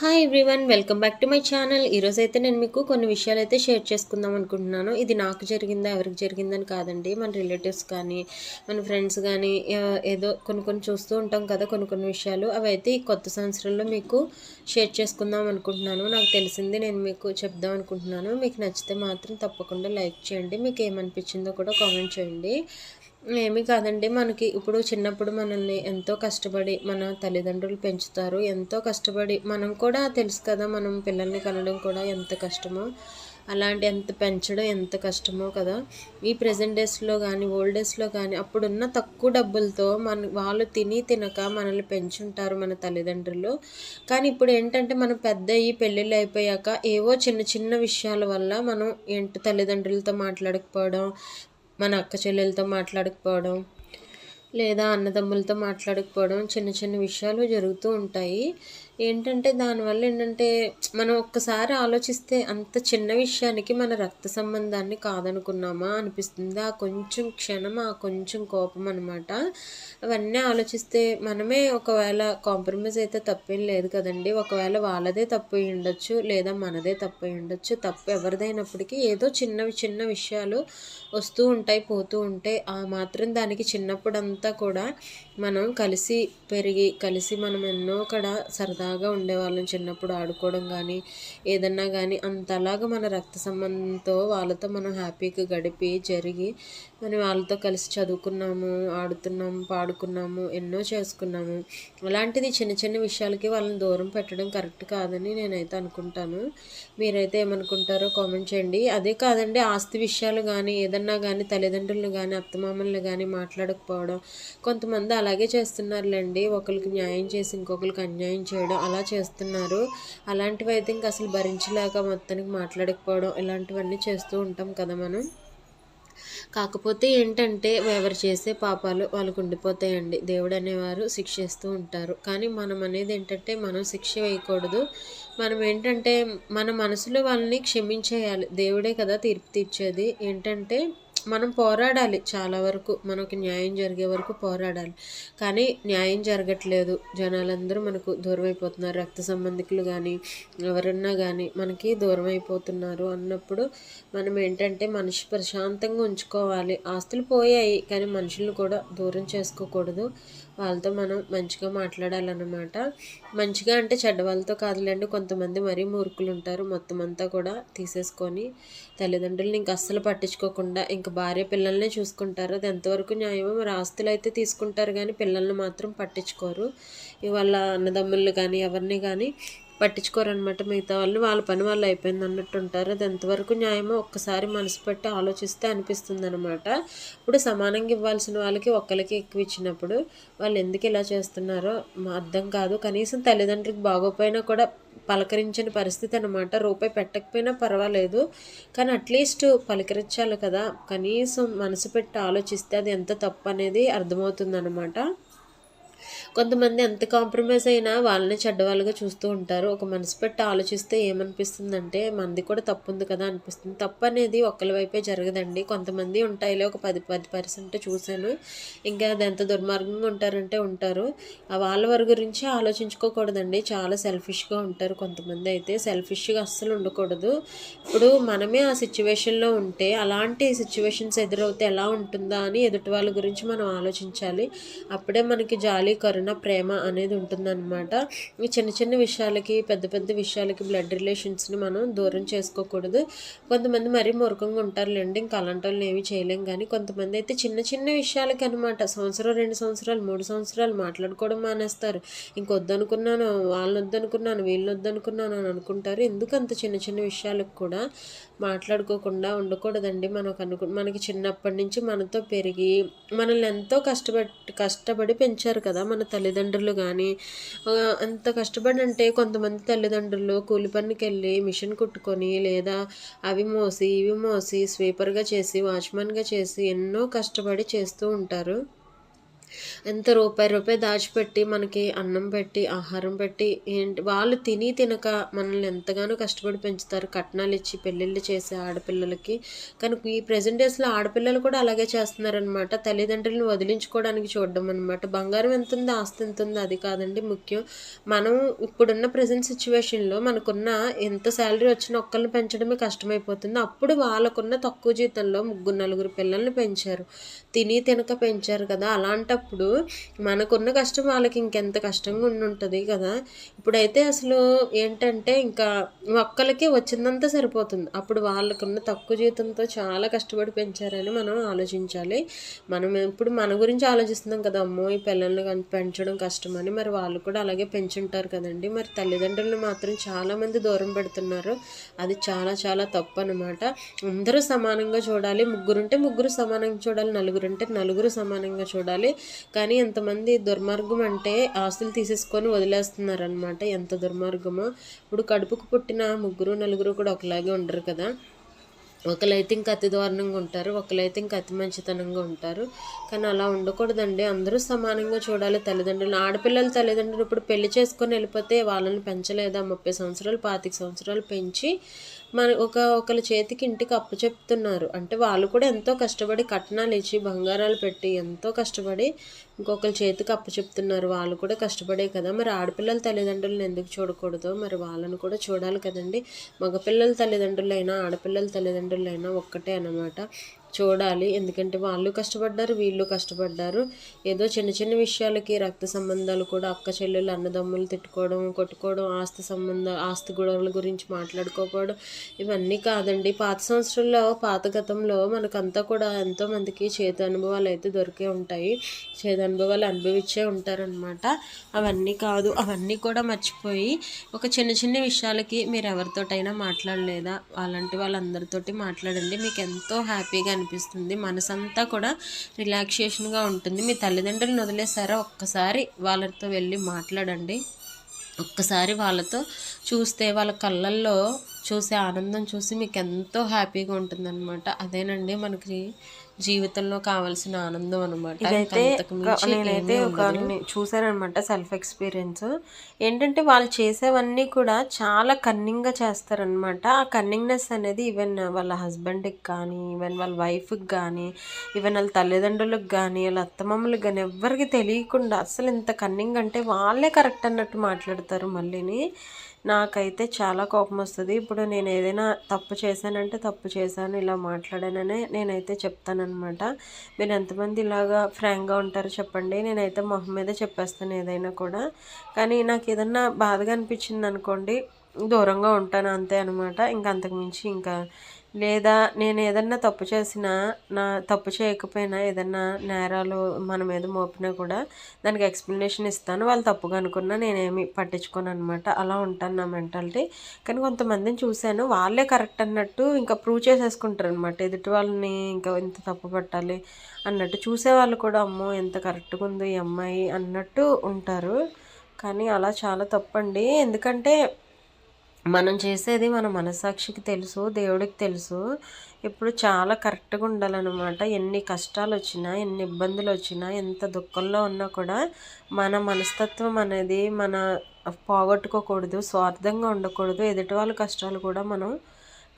Hi everyone welcome back to my channel ఈరోజు అయితే నేను మీకు కొన్ని విషయాలు అయితే షేర్ చేసుకుందాం అనుకుంటున్నాను. ఇది నాకు జరిగిందా ఎవరికి జరిగిందని కాదండి. మన రిలేటివ్స్ కానీ మన ఫ్రెండ్స్ కానీ ఏదో కొన్ని కొన్ని చూస్తూ ఉంటాం కదా కొన్ని కొన్ని విషయాలు. అవి అయితే ఈ కొత్త సంవత్సరంలో మీకు షేర్ చేసుకుందాం అనుకుంటున్నాను. నాకు తెలిసింది నేను మీకు చెప్దాం అనుకుంటున్నాను. మీకు నచ్చితే మాత్రం తప్పకుండా లైక్ చేయండి. మీకు ఏమనిపించిందో కూడా కామెంట్ చేయండి. ఏమీ కాదండి. మనకి ఇప్పుడు చిన్నప్పుడు మనల్ని ఎంతో కష్టపడి మన తల్లిదండ్రులు పెంచుతారు. ఎంతో కష్టపడి మనం కూడా తెలుసు కదా మనం పిల్లల్ని కనడం కూడా ఎంత కష్టమో. అలాంటి ఎంత పెంచడం ఎంత కష్టమో కదా. ఈ ప్రజెంట్ డేస్లో కానీ ఓల్డ్ డేస్లో కానీ అప్పుడున్న తక్కువ డబ్బులతో మన వాళ్ళు తిని తినక మనల్ని పెంచుంటారు మన తల్లిదండ్రులు. కానీ ఇప్పుడు ఏంటంటే మనం పెద్ద అయ్యి పెళ్ళిళ్ళు అయిపోయాక ఏవో చిన్న చిన్న విషయాల వల్ల మనం ఏంటి తల్లిదండ్రులతో మాట్లాడకపోవడం మన అక్క చెల్లెలతో మాట్లాడకపోవడం లేదా అన్నదమ్ములతో మాట్లాడకపోవడం చిన్న చిన్న విషయాలు జరుగుతూ ఉంటాయి. ఏంటంటే దానివల్ల ఏంటంటే మనం ఒక్కసారి ఆలోచిస్తే అంత చిన్న విషయానికి మన రక్త సంబంధాన్ని కాదనుకున్నామా అనిపిస్తుంది? ఆ కొంచెం క్షణం ఆ కొంచెం కోపం అనమాట అవన్నీ ఆలోచిస్తే మనమే ఒకవేళ కాంప్రమైజ్ అయితే తప్పేం లేదు కదండి. ఒకవేళ వాళ్ళదే తప్పు ఉండొచ్చు లేదా మనదే తప్పు ఉండొచ్చు తప్పు ఎవరిదైనప్పటికీ ఏదో చిన్నవి చిన్న విషయాలు వస్తూ ఉంటాయి పోతూ ఉంటాయి ఆ మాత్రం దానికి చిన్నప్పుడంతా కూడా మనం కలిసి పెరిగి కలిసి మనం ఎన్నో కడ సరదాగా ఉండేవాళ్ళం చిన్నప్పుడు ఆడుకోవడం కానీ ఏదన్నా కానీ అంతలాగా మన రక్త సంబంధంతో వాళ్ళతో మనం హ్యాపీగా గడిపి జరిగి మనం వాళ్ళతో కలిసి చదువుకున్నాము ఆడుతున్నాము పాడుకున్నాము ఎన్నో చేసుకున్నాము. అలాంటిది చిన్న చిన్న విషయాలకి వాళ్ళని దూరం పెట్టడం కరెక్ట్ కాదని నేనైతే అనుకుంటాను. మీరైతే ఏమనుకుంటారో కామెంట్ చేయండి. అదే కాదండి ఆస్తి విషయాలు కానీ ఏదన్నా కానీ తల్లిదండ్రులను కానీ అత్తమామల్ని కానీ మాట్లాడకపోవడం కొంతమంది అలా అలాగే చేస్తున్నారులేండి. ఒకరికి న్యాయం చేసి ఇంకొకరికి అన్యాయం చేయడం అలా చేస్తున్నారు. అలాంటివి అయితే ఇంకా అసలు భరించలేక మొత్తానికి మాట్లాడకపోవడం ఇలాంటివన్నీ చేస్తూ ఉంటాం కదా మనం. కాకపోతే ఏంటంటే ఎవరు చేసే పాపాలు వాళ్ళకు ఉండిపోతాయండి. దేవుడు అనేవారు శిక్షిస్తూ ఉంటారు. కానీ మనం అనేది ఏంటంటే మనం శిక్ష వేయకూడదు. మనం ఏంటంటే మన మనసులో వాళ్ళని క్షమించేయాలి. దేవుడే కదా తీర్పు తీర్చేది. ఏంటంటే మనం పోరాడాలి చాలా వరకు. మనకు న్యాయం జరిగే వరకు పోరాడాలి. కానీ న్యాయం జరగట్లేదు. జనాలందరూ మనకు దూరం అయిపోతున్నారు రక్త సంబంధికులు కానీ ఎవరన్నా కానీ మనకి దూరం అయిపోతున్నారు అన్నప్పుడు మనం ఏంటంటే మనిషి ప్రశాంతంగా ఉంచుకోవాలి. ఆస్తులు పోయాయి కానీ మనుషులను కూడా దూరం చేసుకోకూడదు. వాళ్ళతో మనం మంచిగా మాట్లాడాలన్నమాట. మంచిగా అంటే చెడ్డ వాళ్ళతో కాదులేండి. కొంతమంది మరీ మూర్ఖులు ఉంటారు మొత్తం అంతా కూడా తీసేసుకొని తల్లిదండ్రులను ఇంక అస్సలు పట్టించుకోకుండా ఇంకా భార్య పిల్లల్నే చూసుకుంటారు. అది ఎంతవరకు న్యాయమో మరి ఆస్తులు అయితే తీసుకుంటారు కానీ పిల్లల్ని మాత్రం పట్టించుకోరు. ఇవాళ అన్నదమ్ముళ్ళు కానీ ఎవరిని కానీ పట్టించుకోరనమాట మిగతా వాళ్ళు వాళ్ళ పని వాళ్ళు అయిపోయింది అన్నట్టు ఉంటారు. అది ఎంతవరకు న్యాయమో ఒక్కసారి మనసు పెట్టి ఆలోచిస్తే అనిపిస్తుంది అనమాట ఇప్పుడు సమానంగా ఇవ్వాల్సిన వాళ్ళకి ఒక్కరికి ఎక్కువ ఇచ్చినప్పుడు వాళ్ళు ఎందుకు ఇలా చేస్తున్నారో అర్థం కాదు. కనీసం తల్లిదండ్రులకు బాగోపోయినా కూడా పలకరించిన పరిస్థితి అనమాట రూపాయి పెట్టకపోయినా పర్వాలేదు. కానీ అట్లీస్ట్ పలకరించాలి కదా. కనీసం మనసు పెట్టి ఆలోచిస్తే అది ఎంత తప్పు అనేది అర్థమవుతుంది అనమాట కొంతమంది ఎంత కాంప్రమైజ్ అయినా వాళ్ళని చెడ్డవాళ్ళుగా చూస్తూ ఉంటారు. ఒక మనసు పెట్టి ఆలోచిస్తే ఏమనిపిస్తుందంటే మనది కూడా తప్పు ఉంది కదా అనిపిస్తుంది. తప్పు అనేది ఒకరి వైపే జరగదండి. కొంతమంది ఉంటాయిలే ఒక పది పది పర్సెంట్ చూశాను. ఇంకా అది ఎంత దుర్మార్గంగా ఉంటారంటే ఉంటారు. వాళ్ళ వారి గురించి ఆలోచించుకోకూడదండి. చాలా సెల్ఫిష్గా ఉంటారు కొంతమంది అయితే. సెల్ఫిష్గా అస్సలు ఉండకూడదు. ఇప్పుడు మనమే ఆ సిచ్యువేషన్లో ఉంటే అలాంటి సిచ్యువేషన్స్ ఎదురవుతే ఎలా ఉంటుందా అని ఎదుటి వాళ్ళ గురించి మనం ఆలోచించాలి. అప్పుడే మనకి జాలి కరుణ ప్రేమ అనేది ఉంటుందన్నమాట. చిన్న చిన్న విషయాలకి పెద్ద పెద్ద విషయాలకి బ్లడ్ రిలేషన్స్ని మనం దూరం చేసుకోకూడదు. కొంతమంది మరీ మూర్ఖంగా ఉంటారులేండి ఇంకా అలాంటి వాళ్ళని ఏమీ చేయలేం. కానీ కొంతమంది అయితే చిన్న చిన్న విషయాలకి అనమాట సంవత్సరం రెండు సంవత్సరాలు మూడు సంవత్సరాలు మాట్లాడుకోవడం మానేస్తారు. ఇంకొద్దనుకున్నాను వాళ్ళని వద్దనుకున్నాను వీళ్ళని వద్దనుకున్నాను అని అనుకుంటారు. ఎందుకు అంత చిన్న చిన్న విషయాలకు కూడా మాట్లాడుకోకుండా ఉండకూడదండి. మనకు అనుకు మనకి చిన్నప్పటి నుంచి మనతో పెరిగి మనల్ని ఎంతో కష్టపడి కష్టపడి పెంచారు కదా మన తల్లిదండ్రులు కానీ అంత కష్టపడి అంటే కొంతమంది తల్లిదండ్రులు కూలి పనికి వెళ్ళి మిషన్ కుట్టుకొని లేదా అవి మోసి ఇవి మోసి స్వీపర్గా చేసి వాచ్మెన్గా చేసి ఎన్నో కష్టపడి చేస్తూ ఉంటారు. ఎంత రూపాయి రూపాయి దాచిపెట్టి మనకి అన్నం పెట్టి ఆహారం పెట్టి ఏంటి వాళ్ళు తిని తినక మనల్ని ఎంతగానో కష్టపడి పెంచుతారు. కట్నాలు ఇచ్చి పెళ్ళిళ్ళు చేసే ఆడపిల్లలకి. కానీ ఈ ప్రజెంట్ డేస్లో ఆడపిల్లలు కూడా అలాగే చేస్తున్నారనమాట తల్లిదండ్రులను వదిలించుకోవడానికి చూడడం అనమాట బంగారం ఎంత ఉందో ఆస్తి ఎంత ఉందో అది కాదండి ముఖ్యం. మనం ఇప్పుడున్న ప్రజెంట్ సిచ్యువేషన్లో మనకున్న ఎంత శాలరీ వచ్చిన ఒక్కరిని పెంచడమే కష్టమైపోతుంది. అప్పుడు వాళ్ళకున్న తక్కువ జీతంలో ముగ్గురు నలుగురు పిల్లల్ని పెంచారు. తిని తినక పెంచారు కదా. అలాంటి అప్పుడు మనకున్న కష్టం వాళ్ళకి ఇంకెంత కష్టంగా ఉండి ఉంటుంది కదా. ఇప్పుడైతే అసలు ఏంటంటే ఇంకా ఒక్కరికి వచ్చిందంతా సరిపోతుంది. అప్పుడు వాళ్ళకున్న తక్కువ జీతంతో చాలా కష్టపడి పెంచారని మనం ఆలోచించాలి. మనం ఇప్పుడు మన గురించి ఆలోచిస్తున్నాం కదా అమ్మో ఈ పిల్లల్ని పెంచడం కష్టమని. మరి వాళ్ళు కూడా అలాగే పెంచుంటారు కదండి. మరి తల్లిదండ్రులను మాత్రం చాలామంది దూరం పెడుతున్నారు. అది చాలా చాలా తప్పు అనమాట అందరూ సమానంగా చూడాలి. ముగ్గురుంటే ముగ్గురు సమానంగా చూడాలి. నలుగురు అంటే నలుగురు సమానంగా చూడాలి. కానీ ఎంతమంది దుర్మార్గం అంటే ఆస్తులు తీసేసుకొని వదిలేస్తున్నారనమాట ఎంత దుర్మార్గమో. ఇప్పుడు కడుపుకు పుట్టిన ముగ్గురు నలుగురు కూడా ఒకలాగే ఉండరు కదా. ఒకరైతే ఇంకా అతి దారుణంగా ఉంటారు ఒకరైతే ఇంకా అతి మంచితనంగా ఉంటారు. కానీ అలా ఉండకూడదండి. అందరూ సమానంగా చూడాలి. తల్లిదండ్రులు ఆడపిల్లల తల్లిదండ్రులు ఇప్పుడు పెళ్ళి చేసుకొని వెళ్ళిపోతే వాళ్ళని పెంచలేదా? ముప్పై సంవత్సరాలు పాతిక సంవత్సరాలు పెంచి మన ఒక ఒకరి చేతికి ఇంటికి అప్పు చెప్తున్నారు. అంటే వాళ్ళు కూడా ఎంతో కష్టపడి కట్నాలు ఇచ్చి బంగారాలు పెట్టి ఎంతో కష్టపడి ఇంకొకరి చేతికి అప్పు చెప్తున్నారు. వాళ్ళు కూడా కష్టపడే కదా. మరి ఆడపిల్లల తల్లిదండ్రులను ఎందుకు చూడకూడదు? మరి వాళ్ళని కూడా చూడాలి కదండి. మగపిల్లల తల్లిదండ్రులైనా ఆడపిల్లల తల్లిదండ్రులు అయినా ఒక్కటే అన్నమాట. చూడాలి. ఎందుకంటే వాళ్ళు కష్టపడ్డారు వీళ్ళు కష్టపడ్డారు. ఏదో చిన్న చిన్న విషయాలకి రక్త సంబంధాలు కూడా అక్క చెల్లెలు అన్నదమ్ములు తిట్టుకోవడం కొట్టుకోవడం ఆస్తి సంబంధ ఆస్తి గొడవల గురించి మాట్లాడుకోకపోవడం ఇవన్నీ కాదండి. పాత సంవత్సరంలో పాత గతంలో మనకంతా కూడా ఎంతోమందికి చేతి అనుభవాలు అయితే దొరికే ఉంటాయి. చేతి అనుభవాలు అనుభవించే ఉంటారనమాట అవన్నీ కాదు అవన్నీ కూడా మర్చిపోయి ఒక చిన్న చిన్న విషయాలకి మీరు ఎవరితోటైనా మాట్లాడలేదా? అలాంటి వాళ్ళందరితోటి మాట్లాడండి. మీకు ఎంతో హ్యాపీగా అనిపిస్తుంది. మనసంతా కూడా రిలాక్సేషన్గా ఉంటుంది. మీ తల్లిదండ్రులను వదిలేసారా? ఒక్కసారి వాళ్ళతో వెళ్ళి మాట్లాడండి. ఒక్కసారి వాళ్ళతో చూస్తే వాళ్ళ కళ్ళల్లో చూసే ఆనందం చూసి మీకు ఎంతో హ్యాపీగా ఉంటుందన్నమాట. అదేనండి మనకి జీవితంలో కావాల్సిన ఆనందం అనమాట ఇదైతే నేనైతే ఒక చూసానమాట సెల్ఫ్ ఎక్స్పీరియన్స్ ఏంటంటే వాళ్ళు చేసేవన్నీ కూడా చాలా కన్నింగ్గా చేస్తారనమాట ఆ కన్నింగ్నెస్ అనేది ఈవెన్ వాళ్ళ హస్బెండ్కి కానీ ఈవెన్ వాళ్ళ వైఫ్కి కానీ ఈవెన్ వాళ్ళ తల్లిదండ్రులకు కానీ వాళ్ళ అత్తమామలకు కానీ ఎవరికి తెలియకుండా అసలు ఇంత కన్నింగ్ అంటే వాళ్ళే కరెక్ట్ అన్నట్టు మాట్లాడతారు మళ్ళీని. నాకైతే చాలా కోపం వస్తుంది ఇప్పుడు నేను ఏదైనా తప్పు చేశానంటే తప్పు చేశాను ఇలా మాట్లాడాననే నేనైతే చెప్తానమాట మీరు ఎంతమంది ఇలాగా ఫ్రాంక్గా ఉంటారో చెప్పండి. నేనైతే మొహం మీద చెప్పేస్తాను ఏదైనా కూడా. కానీ నాకు ఏదన్నా బాధగా అనిపించింది అనుకోండి దూరంగా ఉంటాను అంతే అనమాట ఇంకా అంతకుమించి ఇంకా లేదా నేను ఏదన్నా తప్పు చేసినా నా తప్పు చేయకపోయినా ఏదన్నా నేరాలు మన మీద మోపినా కూడా దానికి ఎక్స్ప్లెనేషన్ ఇస్తాను. వాళ్ళు తప్పుగా అనుకున్నా నేనేమి పట్టించుకోను అనమాట అలా ఉంటాను నా మెంటాలిటీ. కానీ కొంతమందిని చూశాను. వాళ్ళే కరెక్ట్ అన్నట్టు ఇంకా ప్రూవ్ చేసేసుకుంటారు అనమాట ఎదుటి వాళ్ళని ఇంకా ఇంత తప్పు పట్టాలి అన్నట్టు. చూసేవాళ్ళు కూడా అమ్మో ఎంత కరెక్ట్గా ఉందో ఈ అమ్మాయి అన్నట్టు ఉంటారు. కానీ అలా చాలా తప్పండి. ఎందుకంటే మనం చేసేది మన మనసాక్షికి తెలుసు దేవుడికి తెలుసు. ఇప్పుడు చాలా కరెక్ట్గా ఉండాలన్నమాట. ఎన్ని కష్టాలు వచ్చినా ఎన్ని ఇబ్బందులు వచ్చినా ఎంత దుఃఖంలో ఉన్నా కూడా మన మనస్తత్వం అనేది మన పోగొట్టుకోకూడదు స్వార్థంగా ఉండకూడదు. ఎదుటి వాళ్ళ కష్టాలు కూడా మనం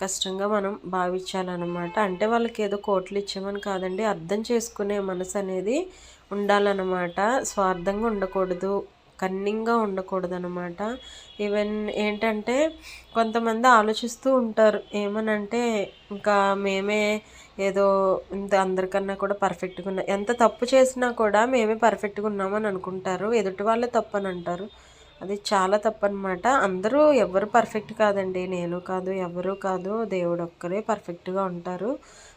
కష్టంగా మనం భావించాలన్నమాట. అంటే వాళ్ళకి ఏదో కోట్లు ఇచ్చామని కాదండి. అర్థం చేసుకునే మనసు అనేది ఉండాలన్నమాట. స్వార్థంగా ఉండకూడదు. కన్నింగ్గా ఉండకూడదు అనమాట ఈవెన్ ఏంటంటే కొంతమంది ఆలోచిస్తూ ఉంటారు. ఏమనంటే ఇంకా మేమే ఏదో ఇంత అందరికన్నా కూడా పర్ఫెక్ట్గా ఉన్నా ఎంత తప్పు చేసినా కూడా మేమే పర్ఫెక్ట్గా ఉన్నామని అనుకుంటారు. ఎదుటి వాళ్ళే తప్పు అని అంటారు అది చాలా తప్పనమాట అందరూ ఎవరు పర్ఫెక్ట్ కాదండి. నేను కాదు ఎవరు కాదు దేవుడు ఒక్కరే పర్ఫెక్ట్గా ఉంటారు.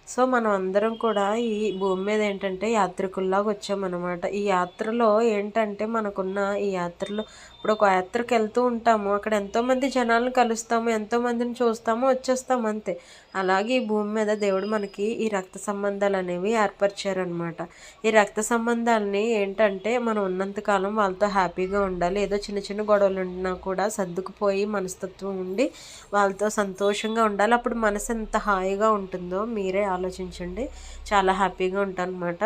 సో మనం అందరం కూడా ఈ భూమి మీద ఏంటంటే యాత్రికుల్లాగా వచ్చామన్నమాట. ఈ యాత్రలో ఏంటంటే మనకున్న ఈ యాత్రలో ఇప్పుడు ఒక యాత్రకు వెళ్తూ ఉంటాము అక్కడ ఎంతోమంది జనాలను కలుస్తాము ఎంతోమందిని చూస్తాము వచ్చేస్తాము అంతే. అలాగే ఈ భూమి మీద దేవుడు మనకి ఈ రక్త సంబంధాలు అనేవి ఏర్పరిచారనమాట ఈ రక్త సంబంధాలని ఏంటంటే మనం ఉన్నంతకాలం వాళ్ళతో హ్యాపీగా ఉండాలి. ఏదో చిన్న చిన్న గొడవలు ఉన్నా కూడా సర్దుకుపోయి మనస్తత్వం ఉండి వాళ్ళతో సంతోషంగా ఉండాలి. అప్పుడు మనసు ఎంత హాయిగా ఉంటుందో మీరే ఆలోచించండి. చాలా హ్యాపీగా ఉంటానమాట.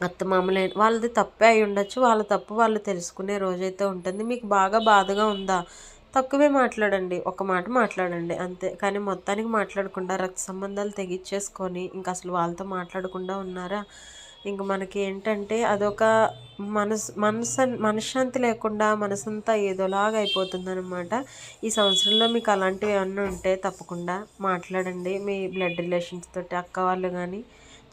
అత్తమామలే వాళ్ళది తప్పే అయి ఉండొచ్చు. వాళ్ళ తప్పు వాళ్ళు తెలుసుకునే రోజైతే ఉంటుంది. మీకు బాగా బాధగా ఉందా? తక్కువే మాట్లాడండి. ఒక మాట మాట్లాడండి. అంతే. కానీ మొత్తానికి మాట్లాడకుండా రక్త సంబంధాలు తెగిచ్చేసుకొని ఇంకా అసలు వాళ్ళతో మాట్లాడకుండా ఉన్నారా? ఇంక మనకి ఏంటంటే అదొక మనసు మనసు మనశ్శాంతి లేకుండా మనసంతా ఏదోలాగా అయిపోతుందనమాట ఈ సంవత్సరంలో మీకు అలాంటివి ఏమన్నా ఉంటే తప్పకుండా మాట్లాడండి. మీ బ్లడ్ రిలేషన్స్ తోటి అక్క వాళ్ళు కానీ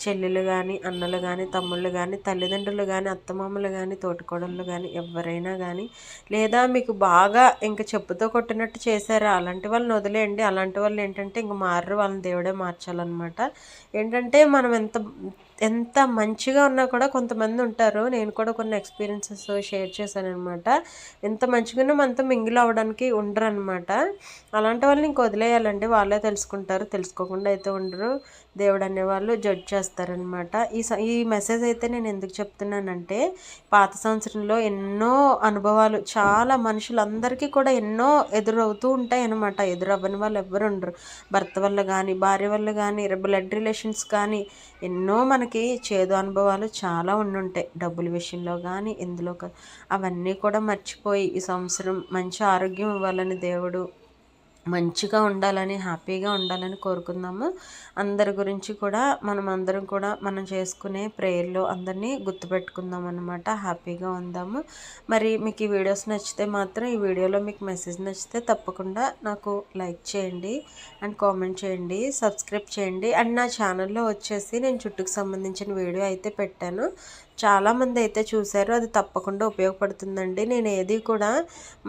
చెల్లెలు కానీ అన్నలు కానీ తమ్ముళ్ళు కానీ తల్లిదండ్రులు కానీ అత్తమామలు కానీ తోటికోడళ్ళు కానీ ఎవరైనా కానీ లేదా మీకు బాగా ఇంక చెప్పుతో కొట్టినట్టు చేశారా అలాంటి వాళ్ళని వదిలేయండి. అలాంటి వాళ్ళు ఏంటంటే ఇంక మారరు వాళ్ళని దేవుడే మార్చాలన్నమాట. ఏంటంటే మనం ఎంత ఎంత మంచిగా ఉన్నా కూడా కొంతమంది ఉంటారు. నేను కూడా కొన్ని ఎక్స్పీరియన్సెస్ షేర్ చేశాను అనమాట ఎంత మంచిగానే మనతో మింగిల్ అవ్వడానికి ఉండరు అనమాట అలాంటి వాళ్ళని ఇంక వదిలేయాలండి. వాళ్ళే తెలుసుకుంటారు. తెలుసుకోకుండా అయితే ఉండరు. దేవుడు అనేవాళ్ళు జడ్జ్ చేస్తారనమాట ఈ స ఈ మెసేజ్ అయితే నేను ఎందుకు చెప్తున్నానంటే పాత సంవత్సరంలో ఎన్నో అనుభవాలు చాలా మనుషులందరికీ కూడా ఎన్నో ఎదురవుతూ ఉంటాయి అనమాట ఎదురవ్వని వాళ్ళు ఎవ్వరు ఉండరు. భర్త వల్ల కానీ భార్య వల్ల కానీ బ్లడ్ రిలేషన్స్ కానీ ఎన్నో మనకి చేదు అనుభవాలు చాలా ఉండుంటాయి. డబ్బుల విషయంలో కానీ ఇందులో అవన్నీ కూడా మర్చిపోయి ఈ సంవత్సరం మంచి ఆరోగ్యం ఇవ్వాలని దేవుడు మంచిగా ఉండాలని హ్యాపీగా ఉండాలని కోరుకుందాము. అందరి గురించి కూడా మనం అందరం కూడా మనం చేసుకునే ప్రేయర్లో అందరినీ గుర్తుపెట్టుకుందాం అనమాట హ్యాపీగా ఉందాము. మరి మీకు ఈ వీడియోస్ నచ్చితే మాత్రం ఈ వీడియోలో మీకు మెసేజ్ నచ్చితే తప్పకుండా నాకు లైక్ చేయండి అండ్ కామెంట్ చేయండి సబ్స్క్రైబ్ చేయండి. అండ్ నా ఛానల్లో వచ్చేసి నేను చుట్టుకు సంబంధించిన వీడియో అయితే పెట్టాను. చాలామంది అయితే చూశారు. అది తప్పకుండా ఉపయోగపడుతుందండి. నేను ఏది కూడా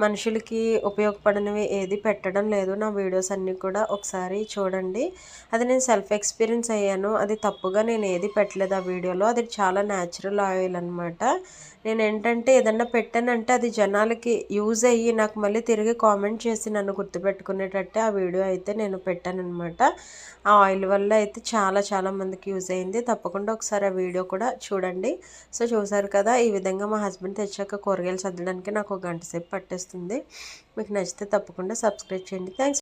మనుషులకి ఉపయోగపడనివి ఏది పెట్టడం లేదు. నా వీడియోస్ అన్నీ కూడా ఒకసారి చూడండి. అది నేను సెల్ఫ్ ఎక్స్పీరియన్స్ అయ్యాను. అది తప్పుగా నేను ఏది పెట్టలేదు ఆ వీడియోలో. అది చాలా న్యాచురల్ ఆయిల్ అనమాట నేను ఏంటంటే ఏదన్నా పెట్టానంటే అది జనాలకి యూజ్ అయ్యి నాకు మళ్ళీ తిరిగి కామెంట్ చేసి నన్ను గుర్తుపెట్టుకునేటట్టే ఆ వీడియో అయితే నేను పెట్టానమాట ఆ ఆయిల్ వల్ల అయితే చాలా చాలా మందికి యూజ్ అయింది. తప్పకుండా ఒకసారి ఆ వీడియో కూడా చూడండి. సో చూసారు కదా ఈ విధంగా మా హస్బెండ్ తెచ్చాక కూరగాయలు చదవడానికి నాకు ఒక గంట సేపు పట్టేస్తుంది. మీకు నచ్చితే తప్పకుండా సబ్స్క్రైబ్ చేయండి. థ్యాంక్స్